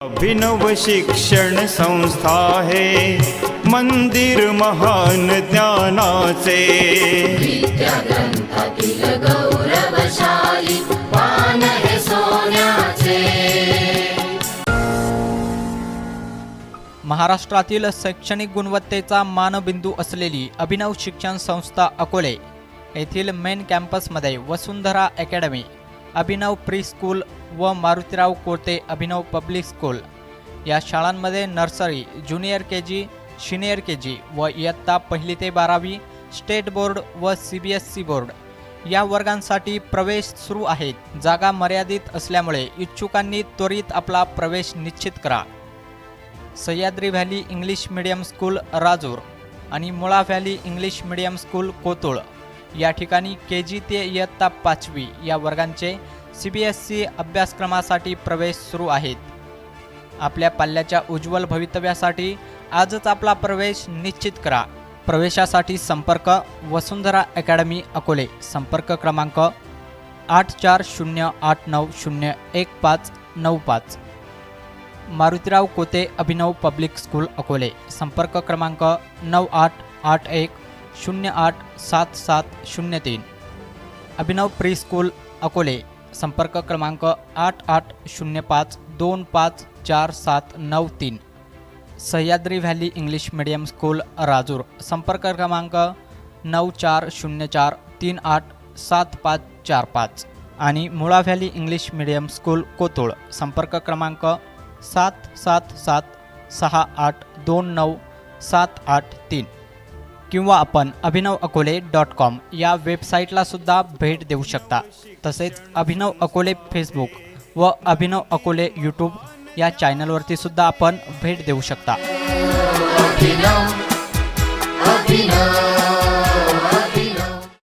अभिनव शिक्षण संस्था आहे मंदिर महान ज्ञानाचे। हे महाराष्ट्रातील शैक्षणिक गुणवत्तेचा मानबिंदू असलेली अभिनव शिक्षण संस्था अकोले येथील मेन कॅम्पसमध्ये Vasundhara academy Abhinav pre school व मारुतीराव कोते अभिनव पब्लिक स्कूल. या शाळांमध्ये nursery junior K G senior K G व इयत्ता पहिली ते बारावी स्टेट बोर्ड व C B S C board. या वर्गांसाठी प्रवेश सुरू आहेत जागा मर्यादित असल्यामुळे इच्छुकांनी त्वरित आपला प्रवेश निश्चित करा. Sahyadri valley English medium school Rajur आणि Mula valley English medium school Kotul. या ठिकाणी के जी ते इयत्ता पाचवी या वर्गांचे सी बी एस सी अभ्यासक्रमासाठी प्रवेश सुरू आहेत. आपल्या पाल्याच्या उज्ज्वल भवितव्यासाठी आजच आपला प्रवेश निश्चित करा. प्रवेशासाठी संपर्क वसुंधरा अकॅडमी अकोले. संपर्क क्रमांक आठ चार शून्य आठ नऊ शून्य एक पाच नऊ पाच. Marutirao Kote Abhinav public school Akole. संपर्क क्रमांक नऊ आठ आठ एक शून्य आठ सात सात शून्य तीन. Abhinav pre school Akole. संपर्क क्रमांक आठ आठ शून्य पाच दोन पाच चार सात नऊ तीन. Sahyadri valley English medium school Rajur. संपर्क क्रमांक नऊ चार शून्य चार तीन आठ सात पाच चार पाच. आणि Mula valley English medium school Kotul. संपर्क क्रमांक सात सात सात सहा आठ दोन नऊ सात आठ तीन. किंवा आपण अभिनव अकोले डॉट कॉम या वेबसाईटला सुद्धा भेट देऊ शकता. तसेच अभिनव अकोले फेसबुक व अभिनव अकोले यूट्यूब या चॅनलवरती सुद्धा आपण भेट देऊ शकता. अभिनव